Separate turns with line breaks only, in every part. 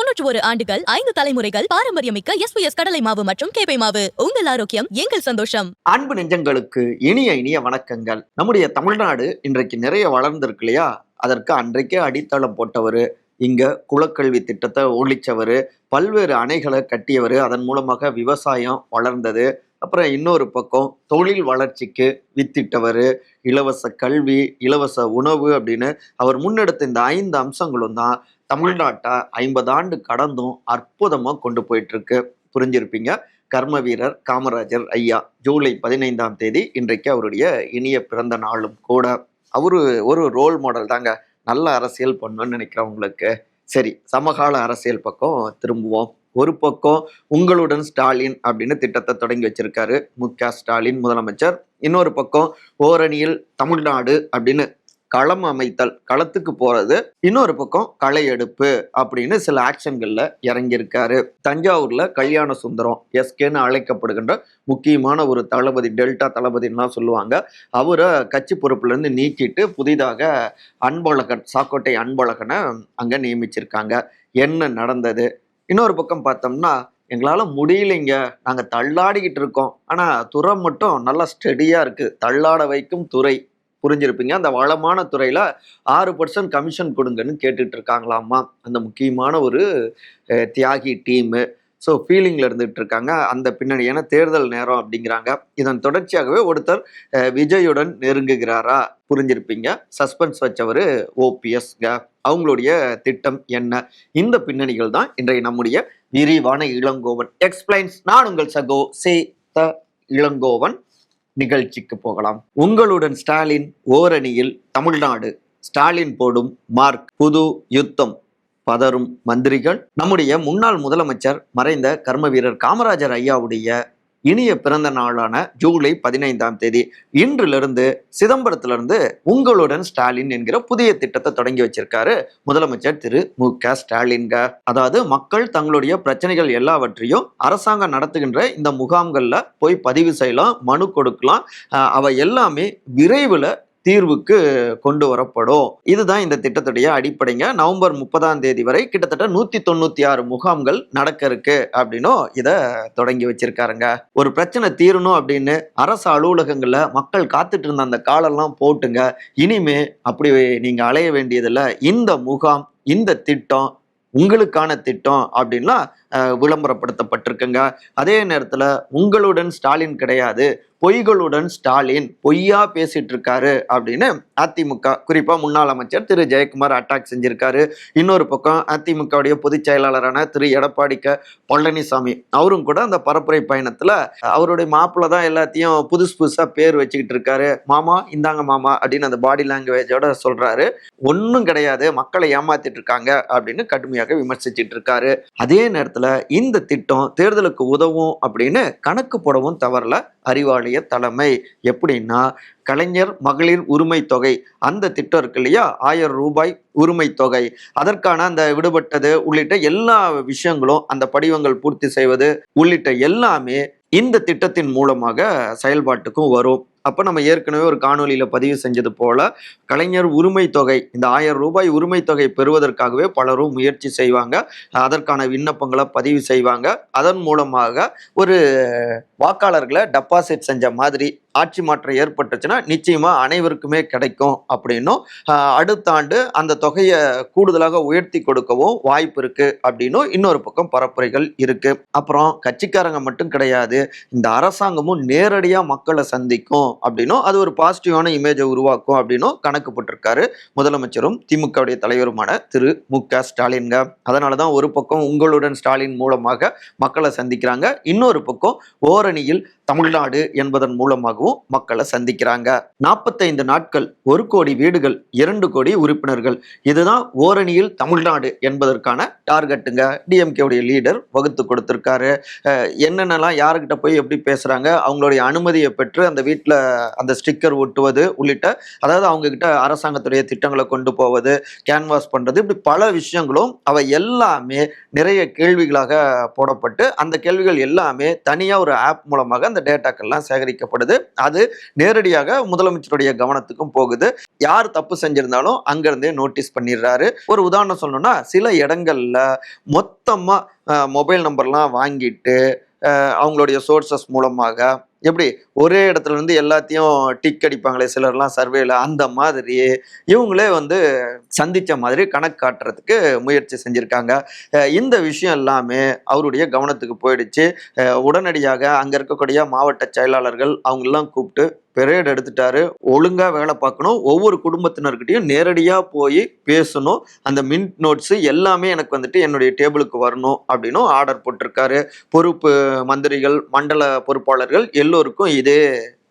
தொன்னூற்று ஒரு ஆண்டுகள் ஐந்து தலைமுறைகள் பாரம்பரியமிக்க எஸ்பிஎஸ் கடலை மாவு மற்றும் கேபை மாவு. உங்கள் ஆரோக்கியம் எங்கள் சந்தோஷம்.
அன்பு நெஞ்சங்களுக்கு இனிய இனிய வணக்கங்கள். நம்முடைய தமிழ்நாடு இன்றைக்கு நிறைய வளர்ந்திருக்கு இல்லையா? அதற்கு அன்றைக்கே அடித்தளம் போட்டவர் இங்க குலக்கல்வி திட்டத்தை ஒழிச்சவர் பல்வேறு அணைகளை கட்டியவர் அதன் மூலமாக விவசாயம் வளர்ந்தது. அப்புறம் இன்னொரு பக்கம் தொழில் வளர்ச்சிக்கு வித்திட்டவர் இலவச கல்வி இலவச உணவு அப்படின்னு அவர் முன்னெடுத்த இந்த ஐந்து அம்சங்களும் தான் தமிழ்நாட்டை ஐம்பது ஆண்டு கடந்தும் அற்புதமாக கொண்டு போயிட்டுருக்கு. புரிஞ்சிருப்பீங்க. கர்ம வீரர் காமராஜர் ஐயா ஜூலை பதினைந்தாம் தேதி இன்றைக்கு அவருடைய இனிய பிறந்த நாளும் கூட. அவரு ஒரு ரோல் மாடல் தாங்க. நல்ல அரசியல் பண்ணணும்னு நினைக்கிறவங்களுக்கு. சரி சமகால அரசியல் பக்கம் திரும்புவோம். ஒரு பக்கம் உங்களுடன் ஸ்டாலின் அப்படின்னு திட்டத்தை தொடங்கி வச்சிருக்காரு. மு க ஸ்டாலின் முதலமைச்சர். இன்னொரு பக்கம் ஓரணியில் தமிழ்நாடு அப்படின்னு களம் அமைத்தல் களத்துக்கு போறது. இன்னொரு பக்கம் களை எடுப்பு அப்படின்னு சில ஆக்ஷன்கள்ல இறங்கியிருக்காரு. தஞ்சாவூர்ல கல்யாண சுந்தரம் எஸ்கேன்னு அழைக்கப்படுகின்ற முக்கியமான ஒரு தளபதி டெல்டா தளபதின்லாம் சொல்லுவாங்க. அவரை கட்சி பொறுப்புல இருந்து நீக்கிட்டு புதிதாக அன்பழகன் சாக்கோட்டை அன்பழகனை அங்க நியமிச்சிருக்காங்க. என்ன நடந்தது? இன்னொரு பக்கம் பார்த்தோம்னா எங்களால் முடியலைங்க. நாங்கள் தள்ளாடிக்கிட்டு இருக்கோம். ஆனால் துறை மட்டும் நல்லா ஸ்டெடியாக இருக்குது தள்ளாட வைக்கும் துறை. புரிஞ்சிருப்பீங்க. அந்த வளமான துறையில் ஆறு பர்சன்ட் கமிஷன் கொடுங்கன்னு கேட்டுட்டு இருக்காங்களாமா அந்த முக்கியமான ஒரு தியாகி டீமு ஸோ ஃபீலிங்கில் இருந்துகிட்டு இருக்காங்க அந்த பின்னணி ஏன்னா தேர்தல் நேரம் அப்படிங்கிறாங்க. இதன் தொடர்ச்சியாகவே ஒருத்தர் விஜயுடன் நெருங்குகிறாரா புரிஞ்சிருப்பீங்க. சஸ்பென்ஸ் வச்சவர் ஓபிஎஸ்ங்க அவங்களுடைய திட்டம் என்ன? இந்த பின்னணிகள் தான் இன்றைய நம்முடைய விரிவான இளங்கோவன். எக்ஸ்பிளைன்ஸ் நான் உங்கள் சகோ சே த இளங்கோவன். நிகழ்ச்சிக்கு போகலாம். உங்களுடன் ஸ்டாலின் ஓரணியில் தமிழ்நாடு. ஸ்டாலின் போடும் மார்க் புது யுத்தம் பதறும் மந்திரிகள். நம்முடைய முன்னாள் முதலமைச்சர் மறைந்த கர்ம வீரர் காமராஜர் ஐயாவுடைய இனிய பிறந்த நாளான ஜூலை பதினைந்தாம் தேதி. இன்றிலிருந்து சிதம்பரத்திலிருந்து உங்களுடன் ஸ்டாலின் என்கிற புதிய திட்டத்தை தொடங்கி வச்சிருக்காரு முதலமைச்சர் திரு மு க ஸ்டாலின்க அதாவது மக்கள் தங்களுடைய பிரச்சனைகள் எல்லாவற்றையும் அரசாங்கம் நடத்துகின்ற இந்த முகாம்களில் போய் பதிவு செய்யலாம் மனு கொடுக்கலாம். அவை எல்லாமே விரைவில் தீர்வுக்கு கொண்டு வரப்படும். இதுதான் இந்த திட்டத்துடைய அடிப்படைங்க. நவம்பர் முப்பதாம் தேதி வரை கிட்டத்தட்ட நூத்தி தொண்ணூத்தி ஆறு முகாம்கள் நடக்க இருக்கு அப்படின்னும் இதை தொடங்கி வச்சிருக்காருங்க. ஒரு பிரச்சனை தீரணும் அப்படின்னு அரசு அலுவலகங்கள்ல மக்கள் காத்துட்டு இருந்த அந்த காலெல்லாம் போட்டுங்க. இனிமே அப்படி நீங்க அலைய வேண்டியதில்லை. இந்த முகாம் இந்த திட்டம் உங்களுக்கான திட்டம் அப்படின்லாம் விளம்பரப்படுத்தப்பட்டிருக்குங்க. அதே நேரத்தில் உங்களுடன் ஸ்டாலின் கிடையாது. பொய்களுடன் ஸ்டாலின் பொய்யா பேசிட்டு இருக்காரு அப்படின்னு அதிமுக குறிப்பா முன்னாள் அமைச்சர் திரு. ஜெயக்குமார் அட்டாக் செஞ்சிருக்காரு. இன்னொரு பக்கம் அதிமுகவுடைய பொதுச் செயலாளரான திரு. எடப்பாடி க. பழனிசாமி அவரும் கூட அந்த பரப்புரை பயணத்துல அவருடைய மாப்பிள்ள தான் எல்லாத்தையும் புதுசு புதுசா பேர் வச்சுக்கிட்டு இருக்காரு மாமா இந்தாங்க மாமா அப்படின்னு அந்த பாடி லாங்குவேஜோட சொல்றாரு. ஒன்றும் கிடையாது மக்களை ஏமாத்திட்டு இருக்காங்க அப்படின்னு கடுமையாக விமர்சிச்சுட்டு இருக்காரு அதே நேரத்துல இந்த திட்டம் தேர்தலுக்கு உதவும் அப்படின்னு கணக்கு போடவும் தவறல அறிவாலய தலைமை. எப்படின்னா கலைஞர் மகளிர் உரிமை தொகை. அந்த திட்டம் இருக்கு இல்லையா? ஆயிரம் ரூபாய் உரிமை தொகை. அதற்கான அந்த விடுபட்டது உள்ளிட்ட எல்லா விஷயங்களும் அந்த படிவங்கள் பூர்த்தி செய்வது உள்ளிட்ட எல்லாமே இந்த திட்டத்தின் மூலமாக செயல்பாட்டுக்கும் வரும். அப்போ நம்ம ஏற்கனவே ஒரு காணொலியில் பதிவு செஞ்சது போல கலைஞர் உரிமை தொகை இந்த ஆயிரம் ரூபாய் உரிமை தொகை பெறுவதற்காகவே பலரும் முயற்சி செய்வாங்க. அதற்கான விண்ணப்பங்களை பதிவு செய்வாங்க. அதன் மூலமாக ஒரு வாக்காளர்களை டெபாசிட் செஞ்ச மாதிரி ஆட்சி மாற்றம் ஏற்பட்டுச்சுன்னா நிச்சயமாக அனைவருக்குமே கிடைக்கும் அப்படின்னும் அடுத்த ஆண்டு அந்த தொகையை கூடுதலாக உயர்த்தி கொடுக்கவும் வாய்ப்பு இருக்குது அப்படின்னும் இன்னொரு பக்கம் பரப்புரைகள் இருக்குது அப்புறம் கட்சிக்காரங்க மட்டும் கிடையாது. இந்த அரசாங்கமும் நேரடியாக மக்களை சந்திக்கும் அப்படின்னும் அது ஒரு பாசிட்டிவான இமேஜை உருவாக்கும் அப்படின்னும் கணக்கு போட்டிருக்காரு முதலமைச்சரும் திமுகவுடைய தலைவருமான திரு. மு. க. ஸ்டாலின்க அதனால தான் ஒரு பக்கம் உங்களுடன் ஸ்டாலின் மூலமாக மக்களை சந்திக்கிறாங்க. இன்னொரு பக்கம் ஓரணியில் தமிழ்நாடு என்பதன் மூலமாகவும் மக்களை சந்திக்கிறாங்க. நாற்பத்தைந்து நாட்கள் ஒரு கோடி வீடுகள் இரண்டு கோடி உறுப்பினர்கள். இதுதான் ஓரணியில் தமிழ்நாடு என்பதற்கான டார்கெட்டுங்க. டிஎம்கேவுடைய லீடர் வகுத்து கொடுத்திருக்காரு. என்னென்னலாம் யாருக்கிட்ட போய் எப்படி பேசுறாங்க அவங்களுடைய அனுமதியை பெற்று அந்த வீட்டில் அந்த ஸ்டிக்கர் ஒட்டுவது உள்ளிட்ட அதாவது அவங்க கிட்ட அரசாங்கத்துடைய திட்டங்களை கொண்டு போவது கேன்வாஸ் பண்றது இப்படி பல விஷயங்களும் அவை எல்லாமே நிறைய கேள்விகளாக போடப்பட்டு அந்த கேள்விகள் எல்லாமே தனியாக ஒரு ஆப் மூலமாக அந்த அந்த டேட்டாக்கள்லாம் சேகரிக்கப்படுது. அது நேரடியாக முதலமைச்சருடைய கவனத்துக்கும் போகுது. யார் தப்பு செஞ்சிருந்தாலும் அங்கிருந்தே நோட்டீஸ் பண்ணிடுறாரு. ஒரு உதாரணம் சொல்லணும்னா சில இடங்கள்ல மொத்தமாக மொபைல் நம்பர்லாம் வாங்கிட்டு அவங்களுடைய சோர்சஸ் மூலமாக எப்படி? ஒரே இடத்துல இருந்து எல்லாத்தையும் டிக் அடிப்பாங்களே சிலர்லாம் சர்வேல அந்த மாதிரி இவங்களே வந்து சந்திச்ச மாதிரி கணக்கு காட்டுறதுக்கு முயற்சி செஞ்சுருக்காங்க. இந்த விஷயம் எல்லாமே அவருடைய கவனத்துக்கு போயிடுச்சு. உடனடியாக அங்க இருக்கக்கூடிய மாவட்ட செயலாளர்கள் அவங்கெல்லாம் கூப்பிட்டு பெரேட் எடுத்துட்டாரு. ஒழுங்காக வேலை பார்க்கணும். ஒவ்வொரு குடும்பத்தினர்கிட்டையும் நேரடியாக போய் பேசணும். அந்த மின்ட் நோட்ஸு எல்லாமே எனக்கு வந்துட்டு என்னுடைய டேபிளுக்கு வரணும் அப்படின்னும் ஆர்டர் போட்டிருக்காரு. பொறுப்பு மந்திரிகள் மண்டல பொறுப்பாளர்கள் எல்லோருக்கும் இது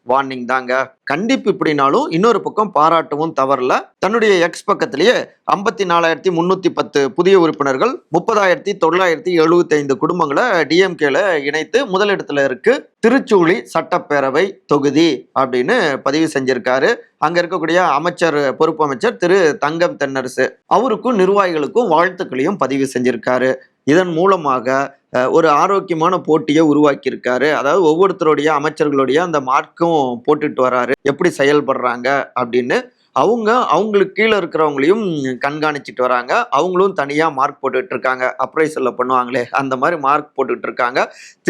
வார்னிங் தாங்க. கண்டிப்பு இப்படினாலும் இன்னொரு பக்கம் பாராட்டவும் தவறல. தன்னுடைய எக்ஸ் பக்கத்திலேயே ஐம்பத்தி நாலாயிரத்தி முன்னூத்தி பத்து புதிய உறுப்பினர்கள் முப்பதாயிரத்தி தொள்ளாயிரத்தி எழுபத்தி ஐந்து குடும்பங்களை டிஎம்கேல இணைத்து முதலிடத்துல இருக்கு. திருச்சூழி சட்டப்பேரவை தொகுதி அப்படின்னு பதிவு செஞ்சிருக்காரு. அங்க இருக்கக்கூடிய அமைச்சர் பொறுப்பு அமைச்சர் திரு தங்கம் தென்னரசு. அவருக்கும் நிர்வாகிகளுக்கும் வாழ்த்துக்களையும் பதிவு செஞ்சிருக்காரு. இதன் மூலமாக ஒரு ஆரோக்கியமான போட்டியை உருவாக்கியிருக்காரு. அதாவது ஒவ்வொருத்தருடைய அமைச்சர்களுடைய அந்த மார்க்கும் போட்டுட்டு வராரு. எப்படி செயல்படுறாங்க அப்படின்னு அவங்க அவங்களுக்கு கீழே இருக்கிறவங்களையும் கண்காணிச்சிட்டு வராங்க. அவங்களும் தனியாக மார்க் போட்டுட்டு இருக்காங்க அப்ரைசலில் பண்ணுவாங்களே அந்த மாதிரி மார்க் போட்டுட்டு இருக்காங்க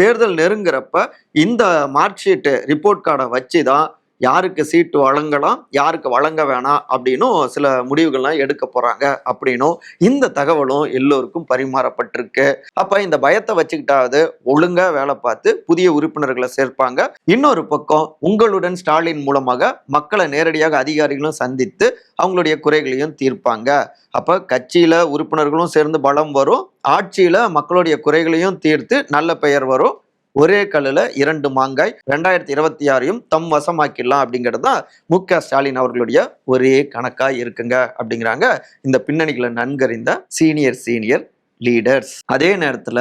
தேர்தல் நெருங்குறப்ப இந்த மார்க் ஷீட்டு ரிப்போர்ட் கார்டை வச்சு தான் யாருக்கு சீட்டு வழங்கலாம் யாருக்கு வழங்க வேணாம் அப்படின்னும் சில முடிவுகள்லாம் எடுக்க போகிறாங்க அப்படின்னும் இந்த தகவலும் எல்லோருக்கும் பரிமாறப்பட்டிருக்கு. அப்போ இந்த பயத்தை வச்சுக்கிட்டாவது ஒழுங்காக வேலை பார்த்து புதிய உறுப்பினர்களை சேர்ப்பாங்க. இன்னொரு பக்கம் உங்களுடன் ஸ்டாலின் மூலமாக மக்களை நேரடியாக அதிகாரிகளும் சந்தித்து அவங்களுடைய குறைகளையும் தீர்ப்பாங்க. அப்போ கட்சியில் உறுப்பினர்களும் சேர்ந்து பலம் வரும் ஆட்சியில் மக்களுடைய குறைகளையும் தீர்த்து நல்ல பெயர் வரும். ஒரே கல்லுல இரண்டு மாங்காய் ரெண்டாயிரத்தி இருபத்தி ஆறையும் தம் வசமாக்கிடலாம் அப்படிங்கிறது தான் மு க ஸ்டாலின் அவர்களுடைய ஒரே கணக்கா இருக்குங்க அப்படிங்கிறாங்க. இந்த பின்னணிகளை நன்கறிந்த சீனியர் சீனியர் லீடர்ஸ். அதே நேரத்துல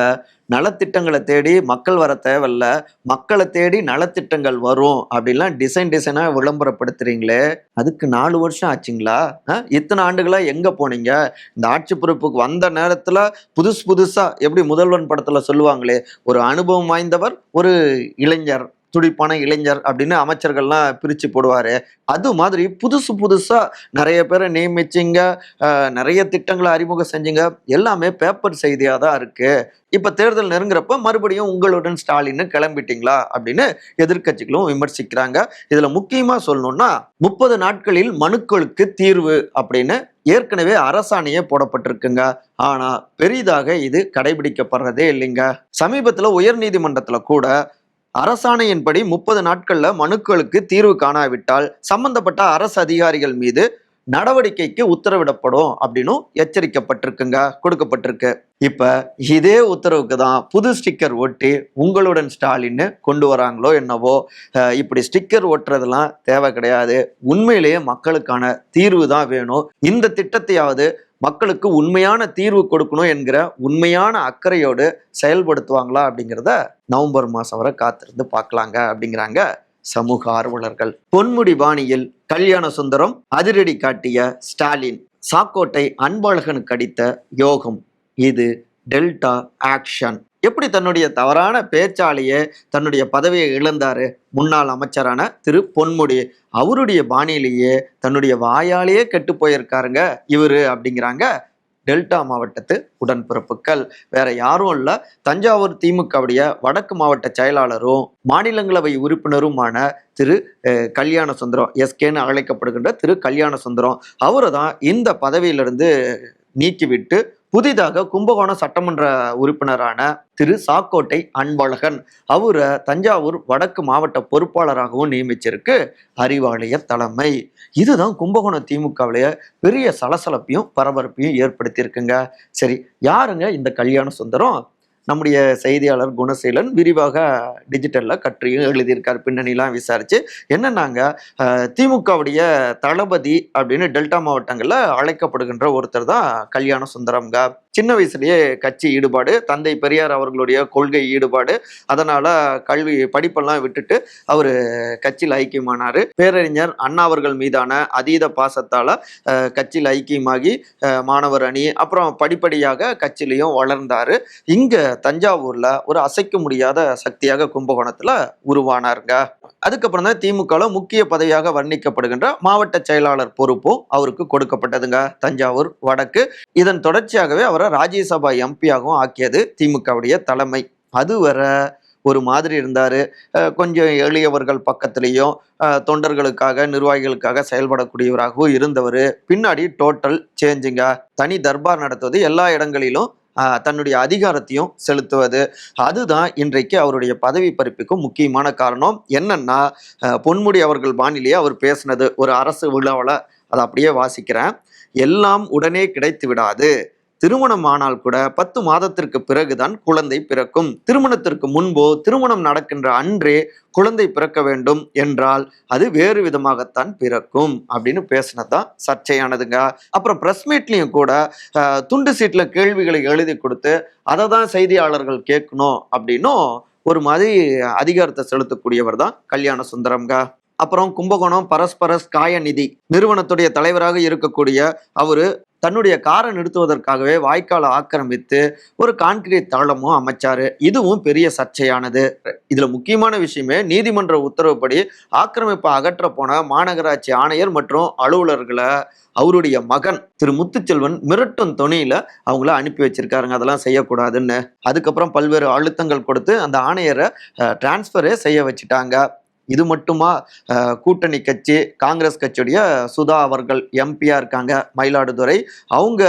நலத்திட்டங்களை தேடி மக்கள் வர தேவையில்ல. மக்களை தேடி நலத்திட்டங்கள் வரும் அப்படின்லாம் டிசைன் டிசைனாக விளம்பரப்படுத்துறீங்களே. அதுக்கு நாலு வருஷம் ஆச்சுங்களா? இத்தனை ஆண்டுகளாக எங்கே போனீங்க? இந்த ஆட்சி பொறுப்புக்கு வந்த நேரத்தில் புதுசு புதுசாக எப்படி முதல்வன் படத்தில் சொல்லுவாங்களே ஒரு அனுபவம் வாய்ந்தவர் ஒரு இளைஞர். துடிப்பான இளைஞர் அப்படின்னு அமைச்சர்கள்லாம் பிரித்து போடுவார். அது மாதிரி புதுசு புதுசாக நிறைய பேரை நியமிச்சிங்க நிறைய திட்டங்களை அறிமுகம் செஞ்சுங்க. எல்லாமே பேப்பர் செய்தியாக தான் இருக்குது இப்போ தேர்தல் நெருங்குறப்ப மறுபடியும் உங்களுடன் ஸ்டாலின் கிளம்பிட்டீங்களா அப்படின்னு எதிர்க்கட்சிகளும் விமர்சிக்கிறாங்க. இதில் முக்கியமாக சொல்லணும்னா முப்பது நாட்களில் மனுக்களுக்கு தீர்வு அப்படின்னு ஏற்கனவே அரசாணையே போடப்பட்டிருக்குங்க. ஆனால் பெரிதாக இது கடைபிடிக்கப்படுறதே இல்லைங்க. சமீபத்தில் உயர்நீதிமன்றத்தில் கூட அரசாணையின்படி முப்பது நாட்கள்ல மனுக்களுக்கு தீர்வு காணாவிட்டால் சம்பந்தப்பட்ட அரசு அதிகாரிகள் மீது நடவடிக்கைக்கு உத்தரவிடப்படும் அப்படின்னும் எச்சரிக்கப்பட்டிருக்குங்க கொடுக்கப்பட்டிருக்கு. இப்ப இதே உத்தரவுக்கு தான் புது ஸ்டிக்கர் ஒட்டி உங்களுடன் ஸ்டாலின் கொண்டு வராங்களோ என்னவோ இப்படி ஸ்டிக்கர் ஒட்டுறதெல்லாம் தேவை கிடையாது. உண்மையிலேயே மக்களுக்கான தீர்வு தான் வேணும். இந்த திட்டத்தையாவது மக்களுக்கு உண்மையான தீர்வு கொடுக்கணும் என்கிற உண்மையான அக்கறையோடு செயல்படுத்துவாங்களா அப்படிங்கிறத நவம்பர் மாதம் வரை காத்திருந்து பார்க்கலாங்க அப்படிங்கிறாங்க சமூக ஆர்வலர்கள். பொன்முடி பாணியில் கல்யாண சுந்தரம் அதிரடி காட்டிய ஸ்டாலின் சாக்கோட்டை அன்பழகனுக்கு அடித்த யோகம். இது டெல்டா ஆக்ஷன். எப்படி தன்னுடைய தவறான பேச்சாலேயே தன்னுடைய பதவியை இழந்தாரு? முன்னாள் அமைச்சரான திரு பொன்முடி அவருடைய பாணியிலேயே தன்னுடைய வாயாலேயே கெட்டு போயிருக்காருங்க இவரு அப்படிங்கிறாங்க டெல்டா மாவட்டத்து உடன்பிறப்புகள். வேற யாரும் இல்ல. தஞ்சாவூர் திமுகவுடைய வடக்கு மாவட்ட செயலாளரும் மாநிலங்களவை உறுப்பினருமான திரு கல்யாண சுந்தரம் எஸ்கேன்னு அழைக்கப்படுகின்ற திரு கல்யாண சுந்தரம் அவரை தான் இந்த பதவியிலிருந்து நீக்கிவிட்டு புதிதாக கும்பகோணம் சட்டமன்ற உறுப்பினரான திரு சாக்கோட்டை அன்பழகன் அவரை தஞ்சாவூர் வடக்கு மாவட்ட பொறுப்பாளராகவும் நியமிச்சிருக்கு அறிவாலய தலைமை. இதுதான் கும்பகோணம் திமுகவிலேயே பெரிய சலசலப்பையும் பரபரப்பையும் ஏற்படுத்தியிருக்குங்க. சரி யாருங்க இந்த கல்யாண சுந்தரம்? நம்முடைய செய்தியாளர் குணசீலன் விரிவாக டிஜிட்டலில் கற்றியும் எழுதியிருக்கார். பின்னணிலாம் விசாரிச்சு என்னன்னாங்க அஹ், திமுகவுடைய தளபதி அப்படின்னு டெல்டா மாவட்டங்களில் அழைக்கப்படுகின்ற ஒருத்தர் தான் கல்யாண சுந்தரம்ங்க. சின்ன வயசுலேயே கட்சி ஈடுபாடு தந்தை பெரியார் அவர்களுடைய கொள்கை ஈடுபாடு அதனால் கல்வி படிப்பெல்லாம் விட்டுட்டு அவர் கட்சியில் ஐக்கியமானார். பேரறிஞர் அண்ணா அவர்கள் மீதான அதீத பாசத்தால் கட்சியில் ஐக்கியமாகி மாணவர் அணி அப்புறம் படிப்படியாக கட்சியிலையும் வளர்ந்தார். இங்கே தஞ்சாவூரில் ஒரு அசைக்க முடியாத சக்தியாக கும்பகோணத்தில் உருவானாருங்க. அதுக்கப்புறம் தான் திமுகவில் முக்கிய பதவியாக வர்ணிக்கப்படுகின்ற மாவட்ட செயலாளர் பொறுப்பும் அவருக்கு கொடுக்கப்பட்டதுங்க. தஞ்சாவூர் வடக்கு. இதன் தொடர்ச்சியாகவே அவரை ராஜ்யசபா எம்பியாகவும் ஆக்கியது திமுகவுடைய தலைமை. அதுவரை ஒரு மாதிரி இருந்தாரு. அஹ் கொஞ்சம் எளியவர்கள் பக்கத்துலேயும் தொண்டர்களுக்காக நிர்வாகிகளுக்காக செயல்படக்கூடியவராகவும் இருந்தவர். பின்னாடி டோட்டல் சேஞ்சுங்க தனி தர்பார் நடத்துவது எல்லா இடங்களிலும் தன்னுடைய அதிகாரத்தையும் செலுத்துவது. அதுதான் இன்றைக்கு அவருடைய பதவி பறிப்புக்கும் முக்கியமான காரணம். என்னன்னா பொன்முடி அவர்கள் பாணிலேயே அவர் பேசினது. ஒரு அரசு விழாவில் அதை அப்படியே வாசிக்கிறேன். எல்லாம் உடனே கிடைத்து விடாது. திருமணம் ஆனால் கூட பத்து மாதத்திற்கு பிறகுதான் குழந்தை பிறக்கும். திருமணத்திற்கு முன்போ திருமணம் நடக்கின்ற அன்றே குழந்தை பிறக்க வேண்டும் என்றால் அது வேறு விதமாகத்தான் பிறக்கும் அப்படின்னு பேசினதுதான் சர்ச்சையானதுங்க. அப்புறம் ப்ரெஸ் மீட்லையும் கூட துண்டு சீட்ல கேள்விகளை எழுதி கொடுத்து அதை தான் செய்தியாளர்கள் கேட்கணும் அப்படின்னும் ஒரு மாதிரி அதிகாரத்தை செலுத்தக்கூடியவர் தான் கல்யாண சுந்தரம்ங்க. அப்புறம் கும்பகோணம் பரஸ்பரஸ் காயநிதி நிறுவனத்துடைய தலைவராக இருக்கக்கூடிய அவரு தன்னுடைய காரை நிறுத்துவதற்காகவே வாய்க்காலை ஆக்கிரமித்து ஒரு கான்கிரீட் தளமும் அமைச்சாரு. இதுவும் பெரிய சர்ச்சையானது. இதுல முக்கியமான விஷயமே நீதிமன்ற உத்தரவுப்படி ஆக்கிரமிப்பை அகற்ற போன மாநகராட்சி ஆணையர் மற்றும் அலுவலர்களை அவருடைய மகன் திரு முத்துச்செல்வன் மிரட்டும் துணியில அவங்கள அனுப்பி வச்சிருக்காருங்க. அதெல்லாம் செய்யக்கூடாதுன்னு. அதுக்கப்புறம் பல்வேறு அழுத்தங்கள் கொடுத்து அந்த ஆணையரை டிரான்ஸ்ஃபரே செய்ய வச்சுட்டாங்க. இது மட்டுமா? கூட்டணி கட்சி காங்கிரஸ் கட்சியுடைய சுதா அவர்கள் எம்பியா இருக்காங்க மயிலாடுதுறை. அவங்க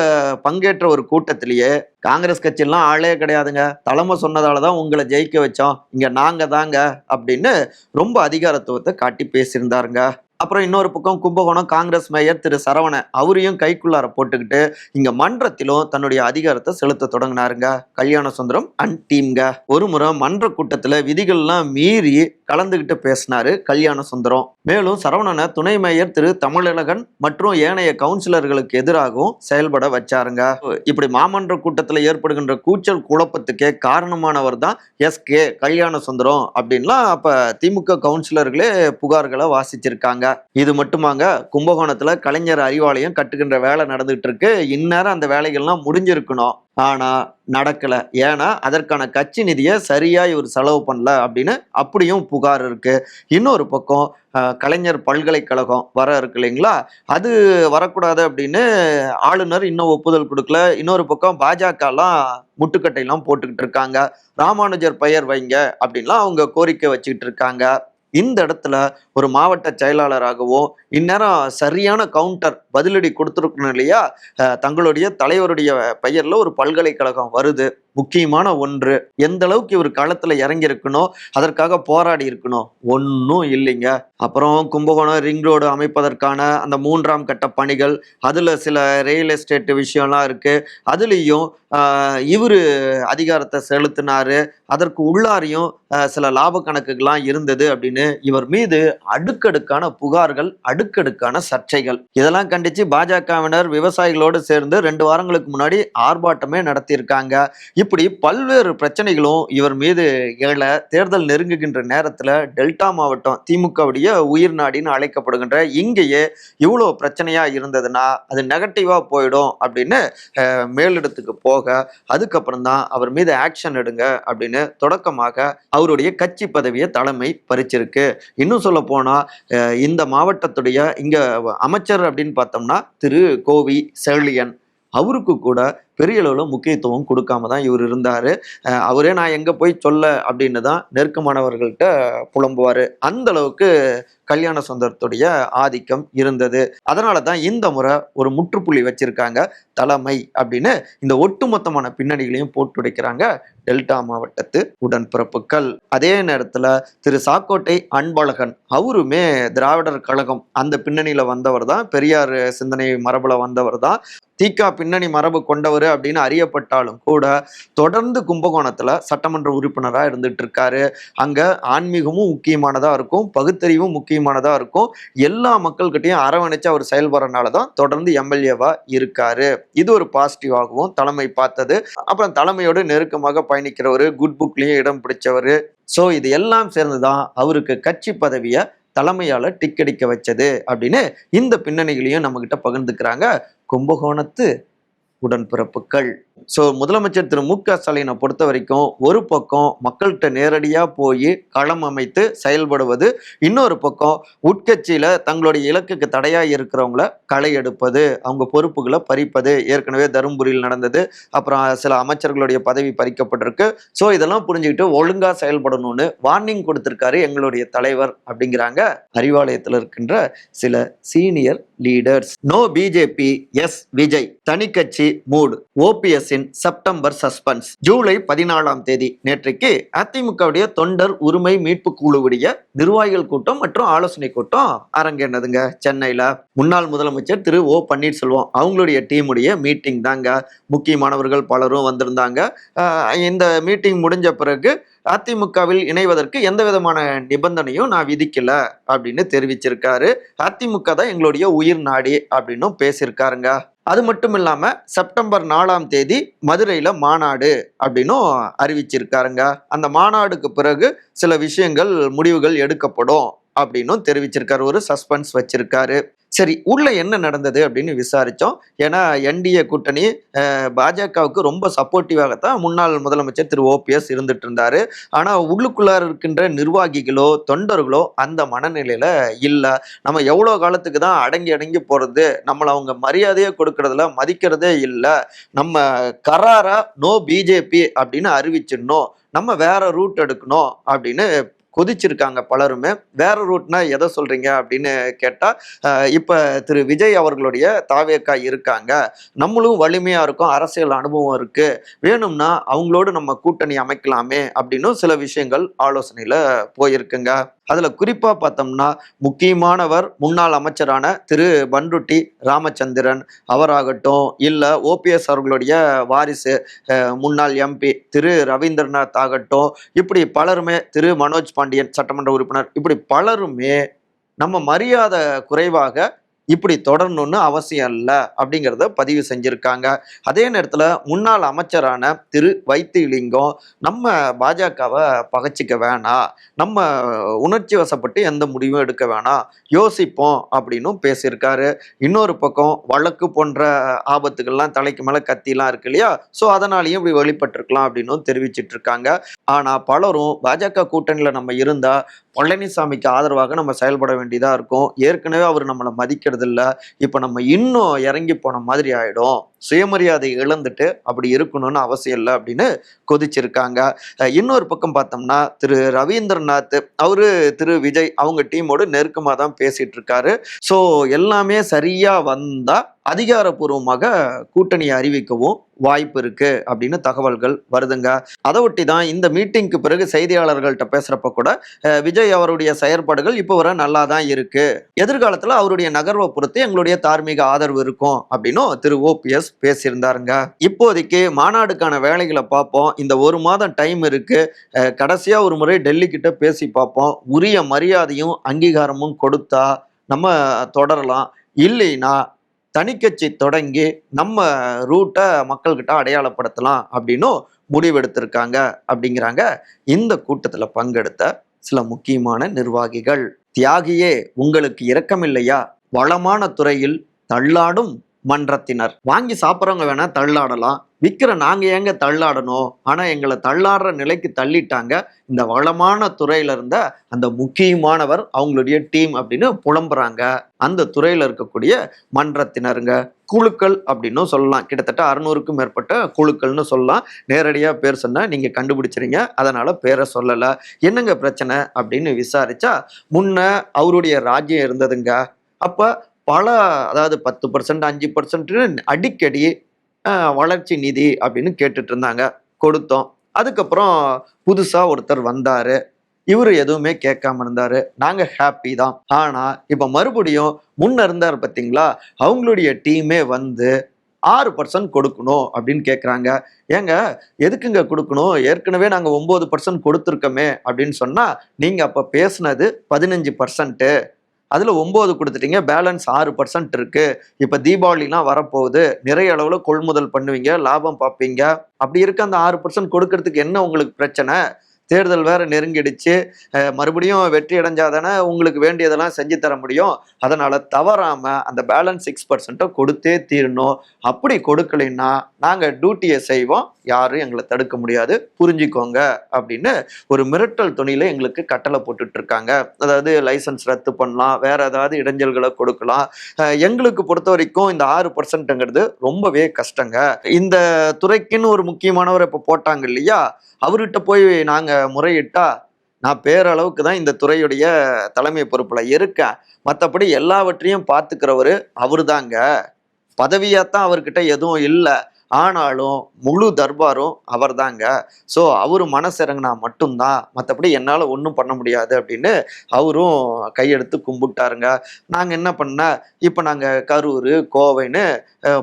பங்கேற்ற ஒரு கூட்டத்திலேயே காங்கிரஸ் கட்சியெல்லாம் ஆளே கிடையாதுங்க. தலைமை சொன்னதால தான் உங்களை ஜெயிக்க வச்சோம். இங்கே நாங்கள் தாங்க அப்படின்னு ரொம்ப அதிகாரத்துவத்தை காட்டி பேசியிருந்தாருங்க. அப்புறம் இன்னொரு பக்கம் கும்பகோணம் காங்கிரஸ் மேயர் திரு சரவணன் அவரையும் கைக்குள்ளார போட்டுக்கிட்டு இங்க மன்றத்திலும் தன்னுடைய அதிகாரத்தை செலுத்த தொடங்கினாருங்க. கல்யாண சுந்தரம் அண்ட் டீம்க ஒரு முறை மன்ற கூட்டத்துல விதிகள்லாம் மீறி கலந்துகிட்டு பேசினாரு கல்யாண சுந்தரம். மேலும் சரவணனை துணை மேயர் திரு தமிழழகன் மற்றும் ஏனைய கவுன்சிலர்களுக்கு எதிராகவும் செயல்பட வச்சாருங்க. இப்படி மாமன்ற கூட்டத்தில் ஏற்படுகின்ற கூச்சல் குழப்பத்துக்கே காரணமானவர் தான் எஸ் கே கல்யாண சுந்தரம் அப்படின்லாம் அப்ப திமுக கவுன்சிலர்களே புகார்களை வாசிச்சிருக்காங்க. இது மட்டுமாங்க கும்பகோணத்துல கலைஞர் அறிவாலயம் கட்டுகின்ற வேலை நடந்துகிட்டு இருக்கு. இந்நேரம் அந்த வேலைகள்லாம் முடிஞ்சிருக்கணும். ஆனா நடக்கல. ஏன்னா அதற்கான கட்சி நிதியை சரியா இவர் செலவு பண்ணல அப்படின்னு அப்படியும் புகார் இருக்கு. இன்னொரு பக்கம் கலைஞர் பல்கலைக்கழகம் வர இருக்கு இல்லைங்களா? அது வரக்கூடாது அப்படின்னு ஆளுநர் இன்னும் ஒப்புதல் கொடுக்கல. இன்னொரு பக்கம் பாஜகலாம் முட்டுக்கட்டையெல்லாம் போட்டுக்கிட்டு இருக்காங்க. ராமானுஜர் பெயர் வைங்க அப்படின்லாம் அவங்க கோரிக்கை வச்சுக்கிட்டு இருக்காங்க. இந்த இடத்துல ஒரு மாவட்ட செயலாளராகவும் இந்நேரம் சரியான கவுண்டர் பதிலடி கொடுத்துருக்கணும் இல்லையா? தங்களுடைய தலைவருடைய பெயரில் ஒரு பல்கலைக்கழகம் வருது. முக்கியமான ஒன்று. எந்த அளவுக்கு இவர் களத்துல இறங்கி இருக்கணும் அதற்காக போராடி இருக்கணும் ஒன்றும் இல்லைங்க. அப்புறம் கும்பகோணம் ரிங் ரோடு அமைப்பதற்கான அந்த மூன்றாம் கட்ட பணிகள் அதில் சில ரியல் எஸ்டேட் விஷயம்லாம் இருக்கு. அதுலேயும் இவர் அதிகாரத்தை செலுத்தினாரு. அதற்கு உள்ளாரையும் சில லாப கணக்குகள்லாம் இருந்தது அப்படின்னு இவர் மீது அடுக்கடுக்கான புகார்கள் அடுக்கடுக்கான சர்ச்சைகள். இதெல்லாம் கண்டிச்சு பாஜகவினர் விவசாயிகளோடு சேர்ந்து ரெண்டு வாரங்களுக்கு முன்னாடி ஆர்ப்பாட்டமே நடத்தியிருக்காங்க. இப்படி பல்வேறு பிரச்சனைகளும் இவர் மீது எழ தேர்தல் நெருங்குகின்ற நேரத்தில் டெல்டா மாவட்டம் திமுகவுடைய உயிர் நாடின்னு அழைக்கப்படுகின்ற இங்கேயே இவ்வளோ பிரச்சனையாக இருந்ததுன்னா அது நெகட்டிவாக போயிடும் அப்படின்னு மேலிடத்துக்கு போக அதுக்கப்புறம் தான் அவர் மீது ஆக்ஷன் எடுங்க அப்படின்னு தொடக்கமாக அவருடைய கட்சி பதவியை தலைமை பறிச்சிருக்கு. இன்னும் சொல்ல போனால் இந்த மாவட்டத்துடைய இங்கே அமைச்சர் அப்படின்னு பார்த்தோம்னா திரு. கோவி செழியன். அவருக்கு கூட பெரிய அளவில் முக்கியத்துவம் கொடுக்காம தான் இவர் இருந்தார். அவரே நான் எங்கே போய் சொல்ல அப்படின்னு தான் நெருக்கமானவர்கள்ட்ட புலம்புவார். அந்த அளவுக்கு கல்யாண சுந்தரத்துடைய ஆதிக்கம் இருந்தது. அதனால தான் இந்த முறை ஒரு முற்றுப்புள்ளி வச்சிருக்காங்க. தலைமை அப்படின்னு இந்த ஒட்டுமொத்தமான பின்னணிகளையும் போட்டுடைக்கிறாங்க டெல்டா மாவட்டத்து உடன்பிறப்புகள். அதே நேரத்தில் திரு சாக்கோட்டை அன்பழகன் அவருமே திராவிடர் கழகம் அந்த பின்னணியில் வந்தவர் தான். பெரியார் சிந்தனை மரபில் வந்தவர் தான். தீக்கா பின்னணி மரபு கொண்டவர் அப்படின்னு அறியப்பட்டாலும் கூட தொடர்ந்து கும்பகோணத்தில் சட்டமன்ற உறுப்பினரா இருந்துட்டு இருக்காரு அங்கே ஆன்மீகமும் முக்கியமானதாக இருக்கும் பகுத்தறிவும் முக்கியமானதாக இருக்கும். எல்லா மக்கள்கிட்டையும் அரவணைச்சு அவர் செயல்படுறதுனால தான் தொடர்ந்து எம்எல்ஏவாக இருக்காரு. இது ஒரு பாசிட்டிவாகவும் தலைமை பார்த்தது. அப்புறம் தலைமையோடு நெருக்கமாக பயணிக்கிறவர் குட் புக்லேயும் இடம் பிடிச்சவர். ஸோ இது எல்லாம் சேர்ந்து தான் அவருக்கு கட்சி பதவியை தலைமையால டிக்கெடிக்க வச்சது அப்படின்னு இந்த பின்னணிகளையும் நம்மகிட்ட பகிர்ந்துக்கிறாங்க. கும்பகோணத்து உடன்பிறப்புகள் ஸோ முதலமைச்சர் திரு மு க ஸ்டாலினை பொறுத்த வரைக்கும் ஒரு பக்கம் மக்கள்கிட்ட நேரடியாக போய் களம் அமைத்து செயல்படுவது இன்னொரு பக்கம் உட்கட்சியில் தங்களுடைய இலக்குக்கு தடையாக இருக்கிறவங்கள களை எடுப்பது அவங்க பொறுப்புகளை பறிப்பது ஏற்கனவே தருமபுரியில் நடந்தது அப்புறம் சில அமைச்சர்களுடைய பதவி பறிக்கப்பட்டிருக்கு. ஸோ இதெல்லாம் புரிஞ்சுக்கிட்டு ஒழுங்காக செயல்படணும்னு வார்னிங் கொடுத்துருக்காரு எங்களுடைய தலைவர் அப்படிங்கிறாங்க அறிவாலயத்தில் இருக்கின்ற சில senior leaders no BJP yes Vijay தனிக்கட்சி மூடு. ஓபிஎஸ்ஸின் செப்டம்பர் சஸ்பென்ஸ். ஜூலை பதினாலாம் தேதி நேற்றைக்கு அதிமுகவுடைய தொண்டர் உரிமை மீட்பு குழுவுடைய நிர்வாகிகள் கூட்டம் மற்றும் ஆலோசனை கூட்டம் அரங்கேறினதுங்க. சென்னையில முன்னாள் முதலமைச்சர் திரு ஓ பன்னீர்செல்வம் அவங்களுடைய டீமுடைய மீட்டிங் தாங்க. முக்கியமானவர்கள் பலரும் வந்திருந்தாங்க. இந்த மீட்டிங் முடிஞ்ச பிறகு அதிமுகவில் இணைவதற்கு எந்த விதமான நிபந்தனையும் நான் விதிக்கல அப்படின்னு தெரிவிச்சிருக்காரு. அதிமுக தான் எங்களுடைய உயிர் நாடி அப்படின்னும் பேசியிருக்காருங்க. அது மட்டும் இல்லாமல் செப்டம்பர் நாலாம் தேதி மதுரையில் மாநாடு அப்படின்னும் அறிவிச்சிருக்காருங்க. அந்த மாநாடுக்கு பிறகு சில விஷயங்கள் முடிவுகள் எடுக்கப்படும் அப்படின்னும் தெரிவிச்சிருக்காரு. ஒரு சஸ்பென்ஸ் வச்சிருக்காரு. சரி உள்ள என்ன நடந்தது அப்படின்னு விசாரித்தோம் ஏன்னா என்டிஏ கூட்டணி பாஜகவுக்கு ரொம்ப சப்போர்ட்டிவாகத்தான் முன்னாள் முதலமைச்சர் திரு ஓபிஎஸ் இருந்துட்டு இருந்தாரு ஆனால் உள்ளுக்குள்ளார இருக்கின்ற நிர்வாகிகளோ தொண்டர்களோ அந்த மனநிலையில இல்லை. நம்ம எவ்வளோ காலத்துக்கு தான் அடங்கி அடங்கி போறது? நம்மளை அவங்க மரியாதையே கொடுக்கறதுல மதிக்கிறதே இல்லை. நம்ம கராரா நோ பிஜேபி அப்படின்னு அறிவிச்சிடணும். நம்ம வேற ரூட் எடுக்கணும் அப்படின்னு கொதிச்சிருக்காங்க பலருமே. வேற ரூட்னா எதை சொல்றீங்க அப்படின்னு கேட்டா இப்போ திரு விஜய் அவர்களுடைய தாவேக்கா இருக்காங்க. நம்மளும் வலிமையா இருக்கும் அரசியல் அனுபவம் இருக்கு. வேணும்னா அவங்களோடு நம்ம கூட்டணி அமைக்கலாமே அப்படின்னு சில விஷயங்கள் ஆலோசனையில போயிருக்குங்க. அதில் குறிப்பாக பார்த்தோம்னா முக்கியமானவர் முன்னாள் அமைச்சரான திரு பன்ருட்டி ராமச்சந்திரன் அவராகட்டும் இல்லை ஓபிஎஸ் அவர்களுடைய வாரிசு முன்னாள் எம்பி திரு ரவீந்திரநாத் ஆகட்டும் இப்படி பலருமே திரு மனோஜ் பாண்டியன் சட்டமன்ற உறுப்பினர் இப்படி பலருமே நம்ம மரியாதை குறைவாக இப்படி தொடரணும்னு அவசியம் இல்லை அப்படிங்கிறத பதிவு செஞ்சுருக்காங்க. அதே நேரத்தில் முன்னாள் அமைச்சரான திரு வைத்திலிங்கம் நம்ம பாஜகவை பகைச்சிக்க வேணாம் நம்ம உணர்ச்சி வசப்பட்டு எந்த முடிவும் எடுக்க வேணாம் யோசிப்போம் அப்படின்னும் பேசியிருக்காரு. இன்னொரு பக்கம் வழக்கு போன்ற ஆபத்துகள்லாம் தலைக்கு மேலே கத்திலாம் இருக்கு இல்லையா? ஸோ அதனாலையும் இப்படி வெளிப்பட்டிருக்கலாம் அப்படின்னும் தெரிவிச்சிட்டு இருக்காங்க. ஆனால் பலரும் பாஜக கூட்டணியில் நம்ம இருந்தா பழனிசாமிக்கு ஆதரவாக நம்ம செயல்பட வேண்டியதா இருக்கும். ஏற்கனவே அவர் நம்மளை மதிக்கிறது இல்லை இப்போ நம்ம இன்னும் இறங்கி போன மாதிரி ஆயிடும். சுயமரியாதை இழந்துட்டு அப்படி இருக்கணும்னு அவசியம் இல்லை அப்படின்னு கொதிச்சிருக்காங்க. இன்னொரு பக்கம் பார்த்தோம்னா திரு ரவீந்திரநாத் அவரு திரு விஜய் அவங்க டீமோடு நெருக்கமாக தான் பேசிட்டு இருக்காரு ஸோ எல்லாமே சரியா வந்தா அதிகாரப்பூர்வமாக கூட்டணியை அறிவிக்கவும் வாய்ப்பு இருக்கு அப்படின்னு தகவல்கள் வருதுங்க. அதை ஒட்டி தான் இந்த மீட்டிங்க்கு பிறகு செய்தியாளர்கள்ட்ட பேசுறப்ப கூட விஜய் அவருடைய செயற்பாடுகள் இப்போ வரை நல்லா தான் இருக்கு. எதிர்காலத்தில் அவருடைய நகர்வை பொறுத்து எங்களுடைய தார்மீக ஆதரவு இருக்கும் அப்படின்னும் திரு ஓபிஎஸ் பேசியிருந்தாருங்க. இப்போதைக்கு மாநாடுக்கான வேலைகளை பார்ப்போம். இந்த ஒரு மாதம் டைம் இருக்கு. கடைசியாக ஒரு முறை டெல்லி கிட்ட பேசி பார்ப்போம். உரிய மரியாதையும் அங்கீகாரமும் கொடுத்தா நம்ம தொடரலாம். இல்லைன்னா தனிக்கட்சி தொடங்கி நம்ம ரூட்டை மக்கள்கிட்ட அடையாளப்படுத்தலாம் அப்படின்னும் முடிவெடுத்திருக்காங்க அப்படிங்கிறாங்க. இந்த கூட்டத்தில் பங்கெடுத்த சில முக்கியமான நிர்வாகிகள். தியாகியே உங்களுக்கு இரக்கமில்லையா? வளமான துறையில் தள்ளாடும் மன்றத்தினர். வாங்கி சாப்பிட்றவங்க வேணா தள்ளாடலாம். விற்கிற நாங்க ஏங்க தள்ளாடணும்? ஆனா எங்களை தள்ளாடுற நிலைக்கு தள்ளிட்டாங்க. இந்த வளமான துறையில இருந்த அந்த முக்கியமானவர் அவங்களுடைய டீம் அப்படின்னு புலம்புறாங்க. அந்த துறையில இருக்கக்கூடிய மன்றத்தினருங்க. குழுக்கள் அப்படின்னும் சொல்லலாம். கிட்டத்தட்ட அறுநூறுக்கும் மேற்பட்ட குழுக்கள்னு சொல்லலாம். நேரடியாக பேர் சொன்னால் நீங்கள் கண்டுபிடிச்சிருங்க. அதனால் பேரை சொல்லலை. என்னங்க பிரச்சனை? அப்படின்னு விசாரிச்சா முன்ன அவருடைய ராஜ்யம் இருந்ததுங்க. அப்போ பல அதாவது பத்து பர்சன்ட் அஞ்சு பர்சன்ட் அடிக்கடி வளர்ச்சி நிதி அப்படின்னு கேட்டுட்டு இருந்தாங்க கொடுத்தோம். அதுக்கப்புறம் புதுசாக ஒருத்தர் வந்தார். இவர் எதுவுமே கேட்காம இருந்தார். நாங்கள் ஹாப்பி தான். ஆனால் இப்போ மறுபடியும் முன்ன இருந்தார் பார்த்தீங்களா அவங்களுடைய டீமே வந்து ஆறு பர்சன்ட் கொடுக்கணும் அப்படின்னு கேட்குறாங்க ஏங்க எதுக்குங்க கொடுக்கணும்? ஏற்கனவே நாங்கள் ஒம்பது பர்சன்ட் கொடுத்துருக்கோமே அப்படின்னு சொன்னால் நீங்கள் அப்போ பேசுனது பதினஞ்சு பர்சன்ட்டு அதில் ஒம்பது கொடுத்துட்டீங்க. பேலன்ஸ் ஆறு பர்சன்ட் இருக்கு. இப்போ தீபாவளிலாம் வரப்போகுது. நிறைய அளவில் கொள்முதல் பண்ணுவீங்க லாபம் பார்ப்பீங்க. அப்படி இருக்க அந்த ஆறு பர்சன்ட் கொடுக்கறதுக்கு என்ன உங்களுக்கு பிரச்சனை? தேர்தல் வேற நெருங்கிடுச்சு. மறுபடியும் வெற்றி அடைஞ்சாதானே உங்களுக்கு வேண்டியதெல்லாம் செஞ்சு தர முடியும். அதனால தவறாம அந்த பேலன்ஸ் சிக்ஸ் பர்சன்ட்டை கொடுத்தே தீரணும். அப்படி கொடுக்கலைன்னா நாங்கள் டியூட்டியை செய்வோம். யாரும் எங்களை தடுக்க முடியாது. புரிஞ்சுக்கோங்க அப்படின்னு ஒரு மிரட்டல் துணியில் எங்களுக்கு கட்டளை போட்டுட்டு இருக்காங்க அதாவது லைசன்ஸ் ரத்து பண்ணலாம். வேற ஏதாவது இடைஞ்சல்களை கொடுக்கலாம். எங்களுக்கு பொறுத்த வரைக்கும் இந்த ஆறு பர்சன்ட்ங்கிறது ரொம்பவே கஷ்டங்க. இந்த துறைக்குன்னு ஒரு முக்கியமானவர் இப்போ போட்டாங்க இல்லையா? அவர்கிட்ட போய் நாங்கள் முறையிட்டா நான் பேரளவுக்கு தான் இந்த துறையுடைய தலைமை பொறுப்பில் இருக்கேன். மற்றபடி எல்லாவற்றையும் பார்த்துக்குறவர் அவர் தாங்க பதவியாக தான் அவர்கிட்ட எதுவும் இல்லை. ஆனாலும் முழு தர்பாரும் அவர்தாங்க. ஸோ அவர் மனசிறங்கினா மட்டும்தான் மற்றபடி என்னால் ஒன்றும் பண்ண முடியாது அப்படின்னு அவரும் கையெடுத்து கும்பிட்டாருங்க. நாங்கள் என்ன பண்ண இப்போ நாங்கள் கரூர் கோவைன்னு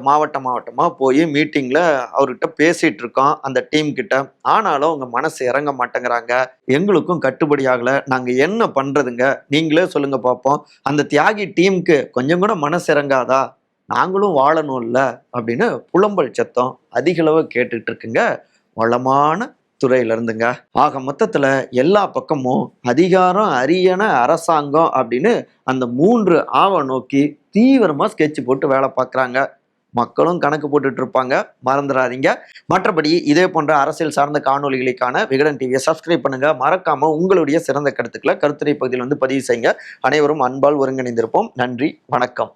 மாவட்ட மாவட்டமாக போய் மீட்டிங்கில் அவர்கிட்ட பேசிகிட்டு இருக்கோம் அந்த டீம் கிட்ட. ஆனாலும் அவங்க மனசு இறங்க மாட்டேங்கிறாங்க. எங்களுக்கும் கட்டுப்படி ஆகலை. நாங்கள் என்ன பண்ணுறதுங்க நீங்களே சொல்லுங்கள் பார்ப்போம் அந்த தியாகி டீமுக்கு கொஞ்சம் கூட மனசு இறங்காதா நாங்களும் வாழணும்ல அப்படின்னு புலம்பல் சத்தம் அதிகளவு கேட்டுட்டு இருக்குங்க. வளமான துறையில இருந்துங்க. ஆக மொத்தத்துல எல்லா பக்கமும் அதிகாரம் அரியணை அரசாங்கம் அப்படின்னு அந்த மூன்று ஆவ நோக்கி தீவிரமா ஸ்கெட்ச் போட்டு வேலை பார்க்குறாங்க மக்களும் கணக்கு போட்டுட்டு இருப்பாங்க. மறந்துடாதீங்க மற்றபடி இதே போன்ற அரசியல் சார்ந்த காணொளிகளுக்கான விகடன் டிவியை சப்ஸ்கிரைப் பண்ணுங்க. மறக்காம உங்களுடைய சிறந்த கருத்துக்களை கருத்துரை பகுதியில் வந்து பதிவு செய்யுங்க. அனைவரும் அன்பால் ஒருங்கிணைந்திருப்போம். நன்றி. வணக்கம்.